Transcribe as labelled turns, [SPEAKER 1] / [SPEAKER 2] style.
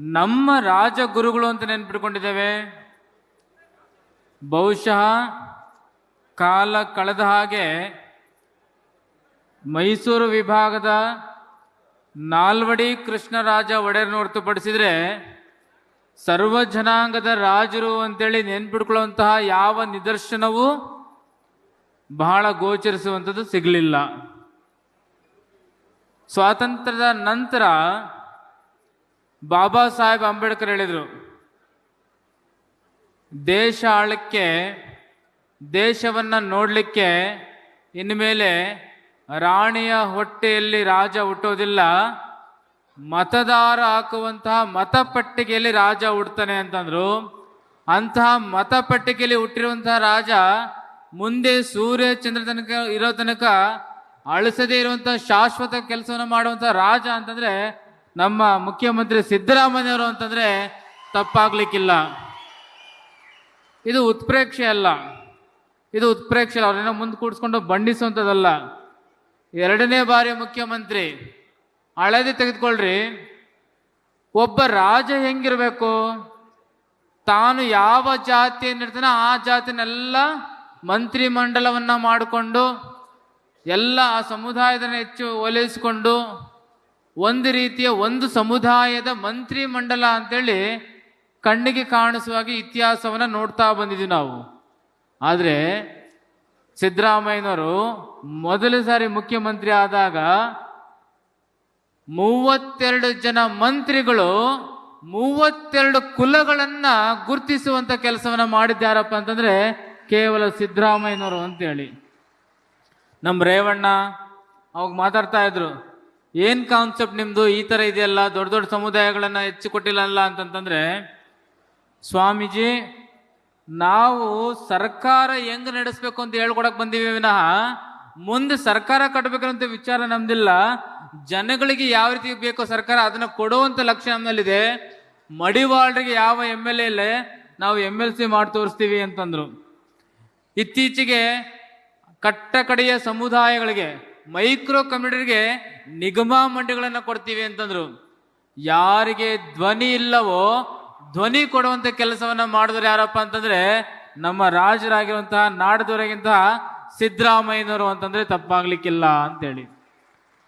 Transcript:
[SPEAKER 1] ನಮ್ಮ ರಾಜಗುರುಗಳು ಅಂತ ನೆನ್ಪಿಟ್ಕೊಂಡಿದ್ದೇವೆ. ಬಹುಶಃ ಕಾಲ ಕಳೆದ ಹಾಗೆ ಮೈಸೂರು ವಿಭಾಗದ ನಾಲ್ವಡಿ ಕೃಷ್ಣರಾಜ ಒಡೆಯರ್ನ ಹೊರತುಪಡಿಸಿದರೆ ಸರ್ವ ಜನಾಂಗದ ರಾಜರು ಅಂತೇಳಿ ನೆನ್ಪಿಟ್ಕೊಳ್ಳುವಂತಹ ಯಾವ ನಿದರ್ಶನವೂ ಬಹಳ ಗೋಚರಿಸುವಂಥದ್ದು ಸಿಗಲಿಲ್ಲ. ಸ್ವಾತಂತ್ರ್ಯದ ನಂತರ ಬಾಬಾ ಸಾಹೇಬ್ ಅಂಬೇಡ್ಕರ್ ಹೇಳಿದರು, ದೇಶ ಆಳಕ್ಕೆ ದೇಶವನ್ನು ನೋಡಲಿಕ್ಕೆ ಇನ್ಮೇಲೆ ರಾಣಿಯ ಹೊಟ್ಟೆಯಲ್ಲಿ ರಾಜ ಹುಟ್ಟೋದಿಲ್ಲ, ಮತದಾರ ಹಾಕುವಂತಹ ಮತಪಟ್ಟಿಗೆಯಲ್ಲಿ ರಾಜ ಹುಡ್ತಾನೆ ಅಂತಂದ್ರು. ಅಂತಹ ಮತಪಟ್ಟಿಗೆಯಲ್ಲಿ ಹುಟ್ಟಿರುವಂತಹ ರಾಜ ಮುಂದೆ ಸೂರ್ಯ ಚಂದ್ರ ತನಕ ಇರೋ ತನಕ ಅಳಿಸದೇ ಇರುವಂತಹ ಶಾಶ್ವತ ಕೆಲಸವನ್ನು ಮಾಡುವಂತಹ ರಾಜ ಅಂತಂದ್ರೆ ನಮ್ಮ ಮುಖ್ಯಮಂತ್ರಿ ಸಿದ್ದರಾಮಯ್ಯವರು ಅಂತಂದ್ರೆ ತಪ್ಪಾಗ್ಲಿಕ್ಕಿಲ್ಲ. ಇದು ಉತ್ಪ್ರೇಕ್ಷೆ ಅಲ್ಲ. ಇದು ಉತ್ಪ್ರೇಕ್ಷೆ ಅವ್ರನ್ನ ಮುಂದೆ ಕೂಡಿಸ್ಕೊಂಡು ಬಂಡಿಸುವಂಥದ್ದಲ್ಲ. ಎರಡನೇ ಬಾರಿ ಮುಖ್ಯಮಂತ್ರಿ, ಹಳದಿ ತೆಗೆದುಕೊಳ್ಳ್ರಿ ಒಬ್ಬ ರಾಜ ಹೆಂಗಿರಬೇಕು? ತಾನು ಯಾವ ಜಾತಿಯನ್ನಿರ್ತಾನೆ ಆ ಜಾತಿನೆಲ್ಲ ಮಂತ್ರಿ ಮಂಡಲವನ್ನು ಮಾಡಿಕೊಂಡು, ಎಲ್ಲ ಆ ಸಮುದಾಯದನ್ನು ಹೆಚ್ಚು ಒಲಿಸಿಕೊಂಡು ಒಂದು ರೀತಿಯ ಒಂದು ಸಮುದಾಯದ ಮಂತ್ರಿ ಮಂಡಲ ಅಂತೇಳಿ ಕಣ್ಣಿಗೆ ಕಾಣಿಸುವಾಗಿ ಇತಿಹಾಸವನ್ನು ನೋಡ್ತಾ ಬಂದಿದ್ದೀವಿ ನಾವು. ಆದರೆ ಸಿದ್ದರಾಮಯ್ಯನವರು ಮೊದಲ ಸಾರಿ ಮುಖ್ಯಮಂತ್ರಿ ಆದಾಗ ಮೂವತ್ತೆರಡು ಜನ ಮಂತ್ರಿಗಳು ಮೂವತ್ತೆರಡು ಕುಲಗಳನ್ನ ಗುರುತಿಸುವಂತ ಕೆಲಸವನ್ನ ಮಾಡಿದ್ದಾರಪ್ಪ ಅಂತಂದ್ರೆ ಕೇವಲ ಸಿದ್ದರಾಮಯ್ಯನವರು ಅಂತೇಳಿ. ನಮ್ಮ ರೇವಣ್ಣ ಅವಾಗ ಮಾತಾಡ್ತಾ ಇದ್ರು ಏನ್ ಕಾನ್ಸೆಪ್ಟ್ ನಿಮ್ದು? ಈ ತರ ಇದೆಯಲ್ಲ, ದೊಡ್ಡ ದೊಡ್ಡ ಸಮುದಾಯಗಳನ್ನ ಹೆಚ್ಚು ಕೊಟ್ಟಿಲ್ಲಲ್ಲ ಅಂತಂತಂದ್ರೆ, ಸ್ವಾಮೀಜಿ, ನಾವು ಸರ್ಕಾರ ಹೆಂಗ್ ನಡೆಸ್ಬೇಕು ಅಂತ ಹೇಳ್ಕೊಡಕ್ ಬಂದೀವಿ ವಿನಃ, ಮುಂದೆ ಸರ್ಕಾರ ಕಟ್ಟಬೇಕಂತ ವಿಚಾರ ನಮ್ದಿಲ್ಲ. ಜನಗಳಿಗೆ ಯಾವ ರೀತಿ ಬೇಕೋ ಸರ್ಕಾರ ಅದನ್ನ ಕೊಡುವಂತ ಲಕ್ಷ್ಯ ನಮ್ಮಲ್ಲಿದೆ ಮಡಿವಾಳರಿಗೆ ಯಾವ ಎಂ ಎಲ್ ಎ ನಾವು ಎಂ ಎಲ್ ಸಿ ಮಾಡಿ ತೋರಿಸ್ತೀವಿ ಅಂತಂದ್ರು. ಇತ್ತೀಚೆಗೆ ಕಟ್ಟ ಕಡೆಯ ಸಮುದಾಯಗಳಿಗೆ ಮೈಕ್ರೋ ಕಮ್ಯುನಿಟಿಗೆ ನಿಗಮ ಮಂಡಿಗಳನ್ನ ಕೊಡ್ತೀವಿ ಅಂತಂದ್ರು. ಯಾರಿಗೆ ಧ್ವನಿ ಇಲ್ಲವೋ, ಧ್ವನಿ ಕೊಡುವಂತ ಕೆಲಸವನ್ನ ಮಾಡಿದ್ರೆ ಯಾರಪ್ಪ ಅಂತಂದ್ರೆ, ನಮ್ಮ ರಾಜರಾಗಿರುವಂತಹ ನಾಡದವರಾಗಿಂತಹ ಸಿದ್ದರಾಮಯ್ಯನವರು ಅಂತಂದ್ರೆ ತಪ್ಪಾಗ್ಲಿಕ್ಕಿಲ್ಲ ಅಂತೇಳಿ.